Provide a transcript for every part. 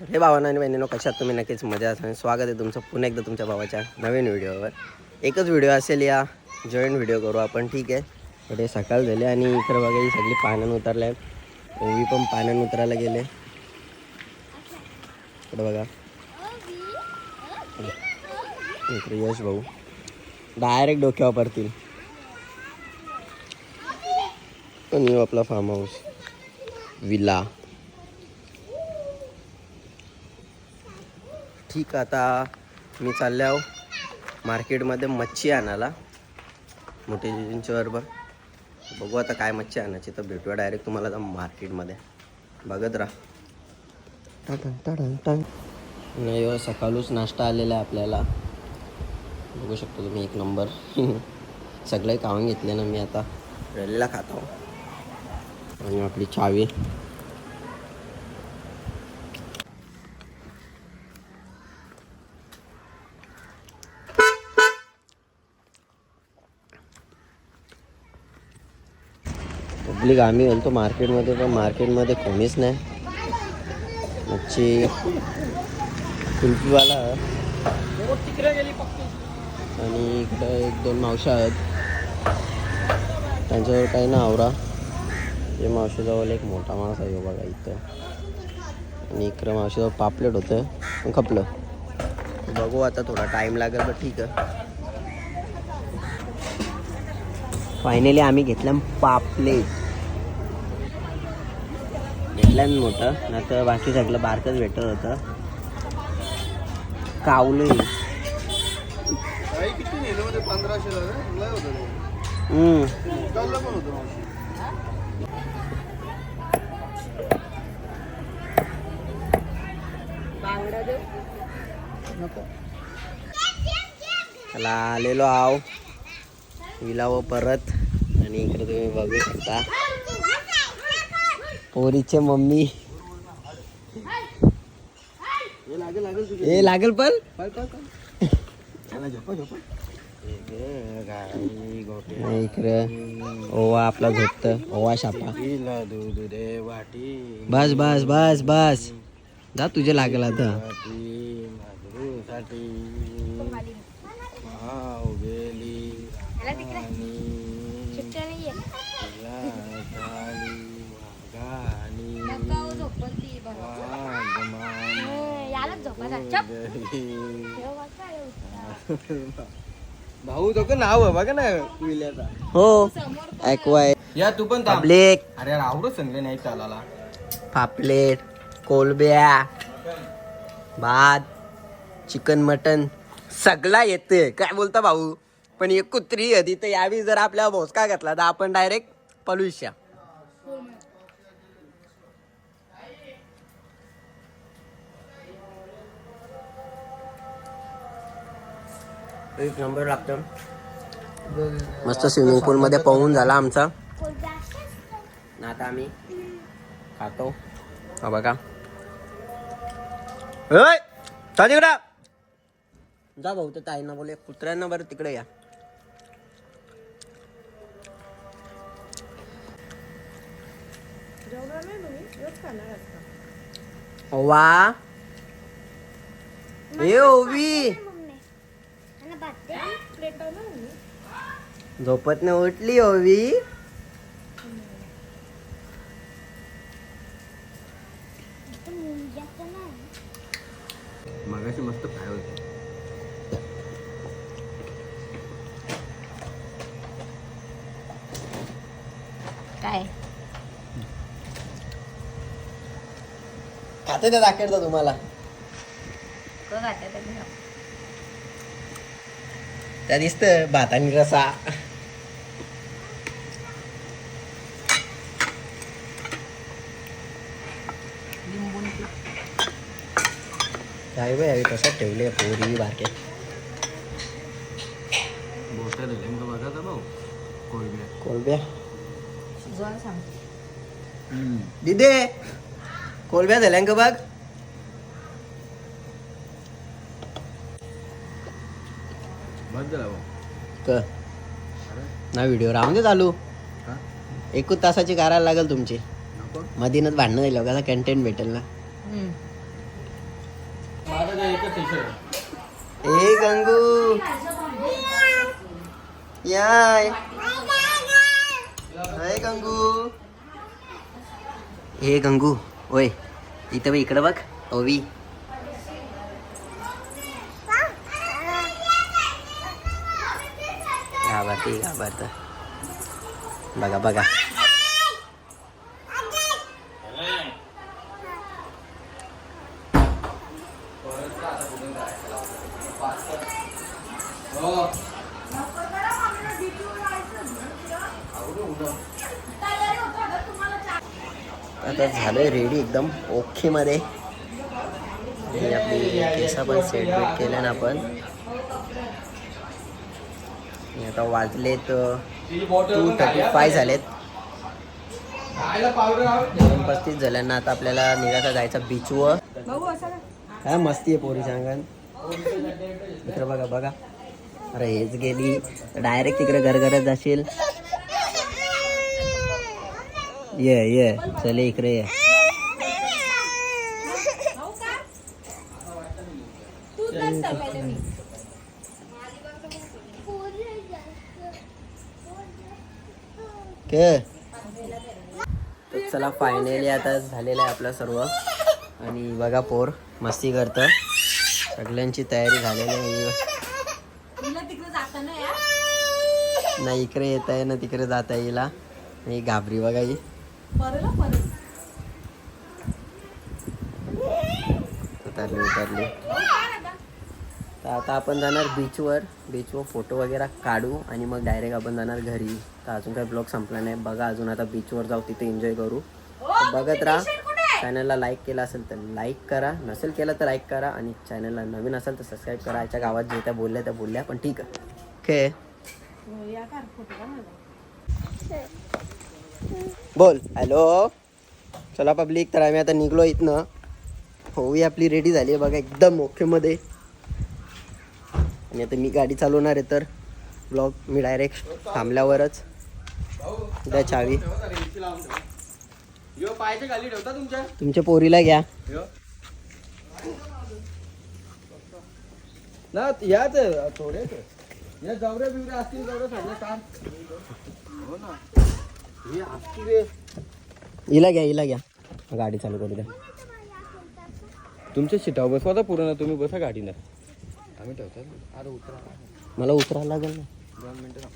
तर हे भावांना आणि बहिणीनो कशात तुम्ही नक्कीच मजा असा स्वागत आहे तुमचं पुन्हा एकदा तुमच्या भावाच्या नवीन व्हिडिओवर. एकच व्हिडिओ असेल या जॉईंट व्हिडिओ करू आपण ठीक आहे? तर हे सकाळ झाले आणि इकडं बघा ही सगळी पाण्यानं उतरल्या आहेत. ओवी पण पाण्यानं उतरायला गेले. इकडं बघा. इकडे यश भाऊ. डायरेक्ट डोक्या वापरतील आणि आपला फार्म हाऊस विला ठीक आहे आता मी चालले आहो मार्केटमध्ये मच्छी आणायला मोठी जिंचीबरोबर बघू आता काय मच्छी आणायची तर भेटूया डायरेक्ट तुम्हाला आता मार्केटमध्ये. बघत राहा. नाही हो, सकाळूच नाश्ता आलेला आहे आपल्याला. बघू शकतो तुम्ही एक नंबर. सगळे खाऊन घेतले ना मी आता. रेल्वेला खातो आणि आपली चावी. पब्लिक आम्ही बोलतो मार्केटमध्ये पण मार्केटमध्ये कोणीच नाही. मच्छी कुल्फीवाला. आणि इकडं एक दोन मावशा आहेत. त्यांच्यावर काही ना आवरा. ते मावशीजवळ एक मोठा माणूस आहे बघा इथं. आणि इकडं मावशीजवळ पापलेट होतं. पण खपलं. बघू आता थोडा टाईम लागेल पण ठीक आहे. फायनली आम्ही घेतलं पापलेट. घेतलं मोठं नाही तर बाकी सगळं बारकच भेटत होतं. कावलं. त्याला आलेलो आव विलाव परत. आणि इकडे तुम्ही बघू शकता. पोरीचे मम्मी. हे लागेल पण? इकडं. ओवा आपला झोपत. ओवा शापा. बस बस बस बस. जा तुझे लागेल आता. गेली भाऊ तो का नाव आहे बघा ना विल्याचा. हो. ऐकवाय या तू पण पब्लिक अरे यार आवडत सांगले नाही चालाला पापलेट कोलब्या भात चिकन मटन सगळा येते काय बोलता भाऊ? पण एक कुत्री हदी तर यावी जर आपल्या भोसका घातला तर आपण डायरेक्ट पलुष्या एक नंबर लागतो. मस्त स्विमिंग पूल मध्ये पोहून झाला आमचा. आता आम्ही खातो. हा बघा. तिकडं जा भाऊ तर ताईंना बोले. कुत्र्यांना बरं तिकडे या. वा ए ओवी. झोपत नाही उठली ओवी मगाशी मस्त पाय होते. काय? खाते ते दाखवतो तुम्हाला. त्या दिसत भात आणि रसा काय बाई हवी तसंच ठेवले पोरी बारके बोटा दिले का बघा तर भाऊ कोलब्या कोलब्या शिजवायला सांग दिदे कोलब्या झाल्या का बघ झाला क ना व्हिडिओ राहून दे चालू. हा एकूच तासाची करायला लागेल तुमची. नको. मधीनच भांडणं दिलं कसं कंटेंट भेटेल ना. माझं ते एकच टी शर्ट ए गंगू. याय हाय गंगू. ए गंगू. ओय इथं बघ इकडं बघ ओवी. घाबरते घाबरत. बघा बघा. आता झालंय रेडी एकदम ओके मध्ये. आपली केसा पण सेट वेट केलं ना आपण. आता वाजलेत टू थर्टी फाय झालेत. दोन पस्तीस झाल्यांना आता आपल्याला निघायचा जायचा बीचवर? काय मस्ती आहे पोरी सांगन. इकडे बघा बघा. अरे हेच गेली. डायरेक्ट तिकडे गरगरत जाशील. ये ये. चले इकडे ये भाऊ का? तूच जास्त पहिले मी. के तर चला फायनली आता झालेलं आहे आपलं सर्व. आणि बघा पोर मस्ती करतं. सगळ्यांची तयारी झालेली आहे. ना इकडे येत आहे ना तिकडे जाता येईल हा. ही घाबरी बघा ही. उतरली उतरली? तर आता आपण जाणार बीचवर बीचवर फोटो वगैरे काढू आणि मग डायरेक्ट आपण जाणार घरी. तर अजून काही ब्लॉग संपला नाही. बघा अजून आता बीचवर जाऊ तिथे एन्जॉय करू. तर बघत राहा. चॅनलला लाईक केला असेल तर लाईक करा. नसेल केलं तर लाईक करा. आणि चॅनलला नवीन असेल तर सबस्क्राईब करा. याच्या गावात जे त्या बोलल्या त्या बोलल्या. पण ठीक आहे. ओके हो, बोल. हॅलो चला पब्लिक तर आम्ही आता निघलो इथनं. होवी आपली रेडी झाली आहे बघा. एकदम ओकेमध्ये आणि आता मी गाडी चालवणार आहे तर ब्लॉग मी डायरेक्ट थांबल्यावरच. द्या चावी. तुमच्या? पोरीला घ्या. यो. ना याच आहे, थोडेच आहे. या जवऱ्या बिवऱ्या असतील जवळ सांगा कार हो ना. हे असतील रे. हिला घ्या हिला घ्या. गाडी चालू करू द्या. तुमच्या सीटावर बसवा पूर्ण तुम्ही बसा गाडीनं. आम्ही ठेवतात अरे उतरा मला उतरायला लागेल ना. दोन मिनटं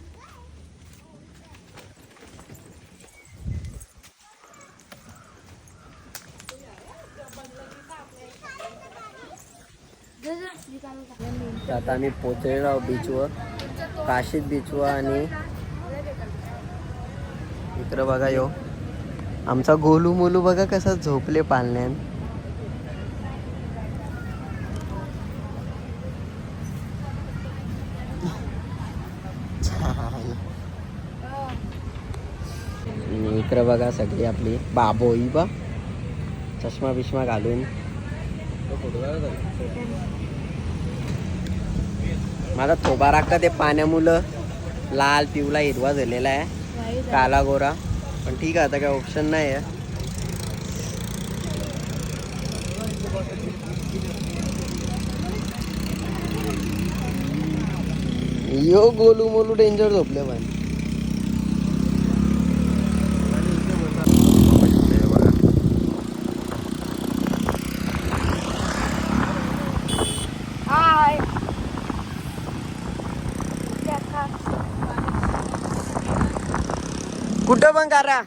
आता आम्ही पोचलेलो बीचवर काशीद बीचवर आणि इकडं बघा यो. आमचा गोलू मोलू बघा कसा झोपले पालण्यान आणि इकडं बघा सगळी आपली बाबोई बा चष्मा बिष्मा घालून. माझा थोबा राखा ते पाण्यामुळं लाल पिवला हिरवा झालेला आहे. काला गोरा. पण ठीक आहे आता काय ऑप्शन नाही आहे. यो गोलू मोलू डेंजर झोपले पण. कुठं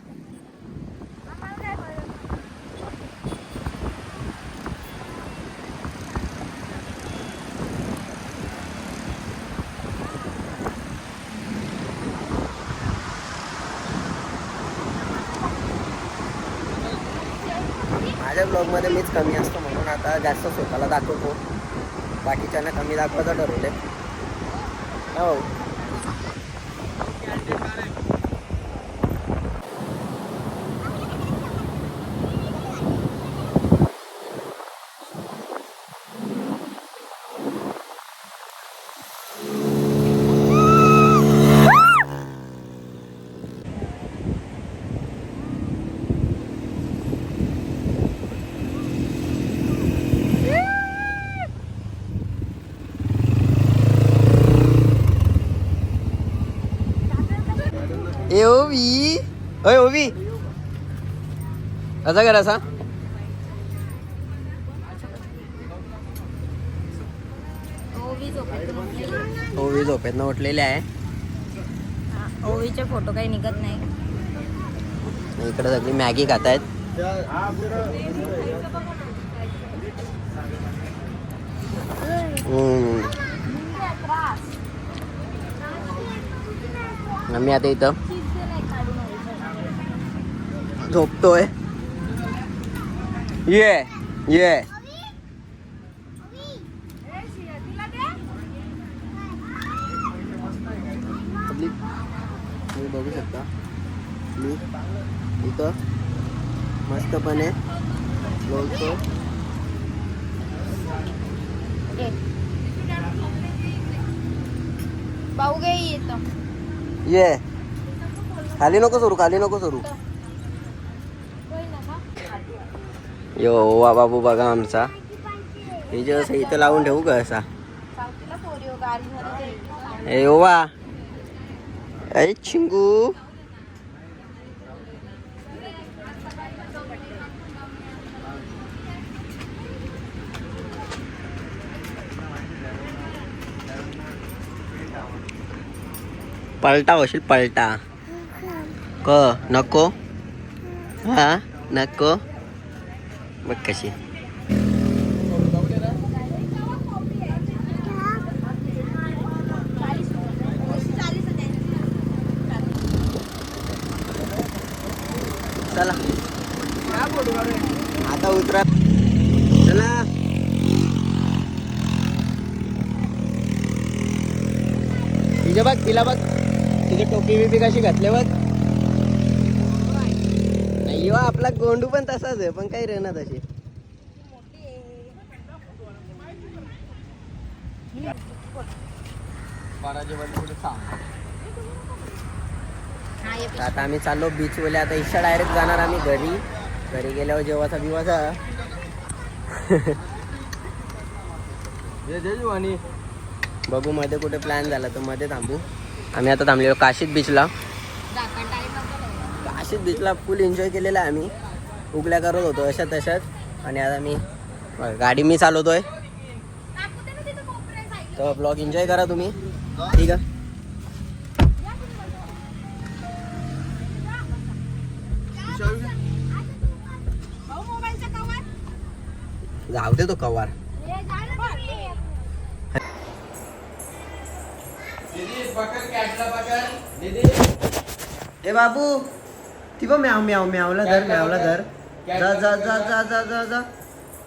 माझ्या ब्लॉगमध्ये मीच कमी असतो म्हणून आता जास्त स्वतःला दाखवतो. बाकीच्यांना कमी दाखवायचं ठरवले हो. ए ओवी. अय ओवी. असा कर असा. ओवी झोपेतून उठलेली. आहे. ओवीचे फोटो काही निघत नाही. इकडे सगळी मॅगी खात आहेत आम्ही आता इथं झोपतोय. ये ये. तुम्ही बघू शकता. मी इथं मस्तपणे बोलतो ये. खाली नको सरू खाली नको सरू. यो वा बाबू बघा आमचा. हे जे असं इथं लावून ठेवू का असा? ए ओवा ए चिंगू. पलटा होशील पलटा. क नको. हा नको. बघ कशी. चला. आता उतरा. चला. तिथे बघ तिला बघ. तिच्या टोपी बिपी कशी घातले बघ. हो, आपला गोंडू पण तसाच आहे पण काही रेना तशी आता आम्ही चाललो बीच वर आता इच्छा डायरेक्ट जाणार आम्ही घरी. घरी गेल्यावर जेव्हाचा बिवाचा. बघू मध्ये कुठे प्लॅन झाला तर मध्ये थांबू. आम्ही आता थांबलेलो काशीद बीचला काशीद बीचला फुल एन्जॉय केलेला आहे आम्ही. उगल्या करत होतो अशा तशाच आणि आता मी गाडी मी चालवतोय. तर ब्लॉग एन्जॉय करा तुम्ही. ठीक आहे? जाऊ दे तो कवार ए बाबू! ती बघ म्याव म्याव म्यावला धर म्यावला धर. जा जा जा जा जा जा जा.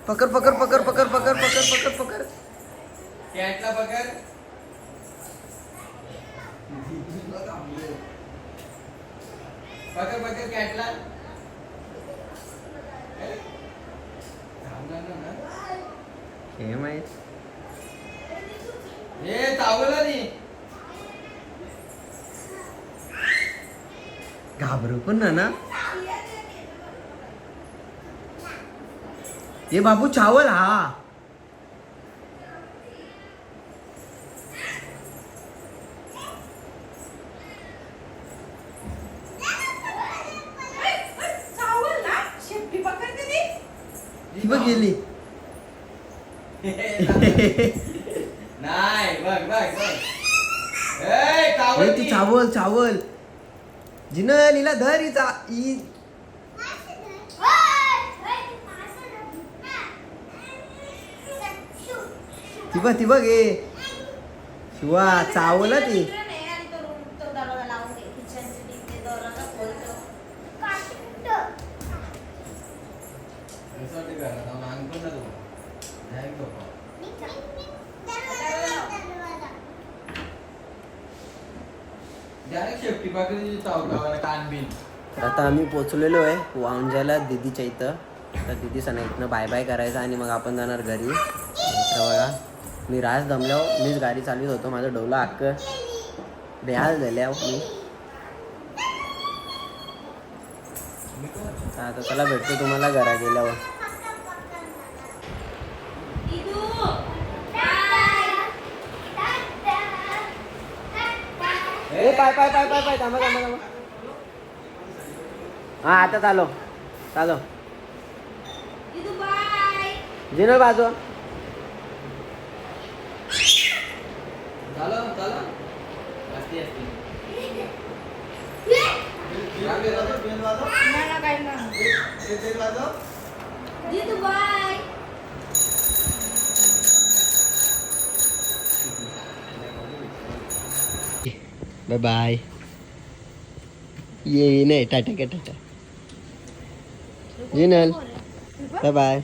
पकड पकड पकड पकड पकड पकड पकड पकड. कॅटला पकड. पकड पकड कॅटला हे माहीत. हे चावलं नाही. घाबरू पण ना ना. ये बाबू चावल हा ती बघ गेली नाही बघ बघ बघ ए हे चावल ती चावल चावल जिन लिला धर ही चा ही ती बघ ती बघ ए शिवा चावल हा ती पोचलेलो आहे. वांजाला दिदीच्या इथं. तर दिदी सणा इथनं बाय बाय करायचं आणि मग आपण जाणार घरी. तर बघा. मी राज दमल्यावर मीच गाडी चालवीत होतो. माझं डोलं अक्क बेहाल झाल्या मी. आता त्याला भेटतो तुम्हाला घरा गेल्यावर. ए पाय पाय पाय पाय पाय थांबा थांबा थांबा. हा आता चालो. चालो. जिनल बाजू. बाय बाय ये नाही टाटा का टाटा? जिनल बाय बाय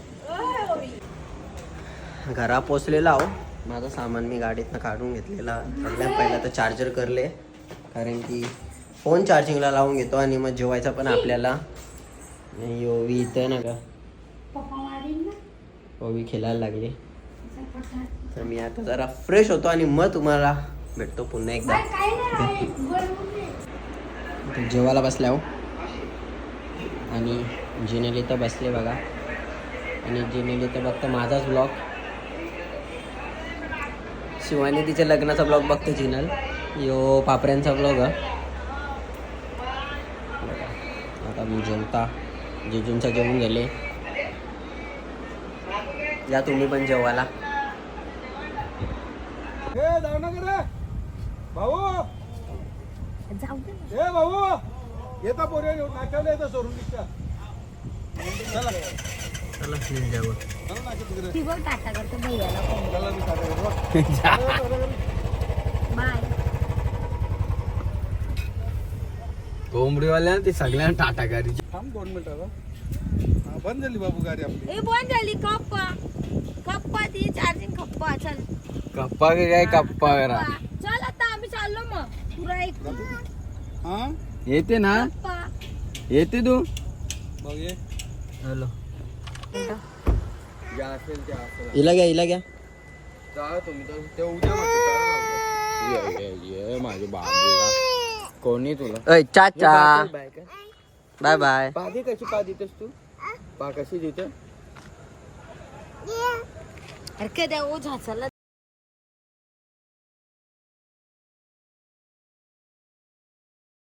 घरा पोचलेला आहो. माझं सामान मी गाडीतनं काढून घेतलेला. सगळ्यात पहिला तर चार्जर करले. कारण की फोन चार्जिंगला लावून घेतो आणि मग जेवायचा पण आपल्याला. योवी इथं ना का ओवी खेळायला लागली. तर मी आता जरा फ्रेश होतो आणि मग तुम्हाला भेटतो पुन्हा एकदा. जेवायला बसल्या हो. आणि जिनेली तर बसले बघा. आणि जिनेली तर बघतं माझाच ब्लॉग शिवानी तिच्या लग्नाचा ब्लॉग बघतो जिनल. यो पापऱ्यांचा ब्लॉग आता मी जेवता. जेजूंचा जेवून गेले. या तुम्ही पण जेवायला. हे भाऊ. जाऊ दे. ना. ए भाऊ. येता पोरे नाट्याला येतं सोडून निघता चला बघ टाटा करतो भैयाला बाय. कोंबडीवाल्या ते सगळ्यांना टाटा गाडी थांब दोन. हा, बंद झाली बाबू गाडी आपली. ए बंद झाली कप्पा कप्पा ती चार्जिंग कप्पा चल. कप्पा का काय कप्पा करा. चल आता आम्ही चाललो मग. पुरा एक हा? येते ना? कप्पा येते तू? बघ ये. हॅलो. या असेल त्या असेल. हिला घ्या हिला घ्या. जा तुम्ही तर ते उद्या म्हणतो ये ये ये माझ्या बाबूला कोणी तुला? अय चाचा. बाय बाय पादी कशी पा देतेस तू? पा कशी देते? अरे काय त्या ओ झाचाला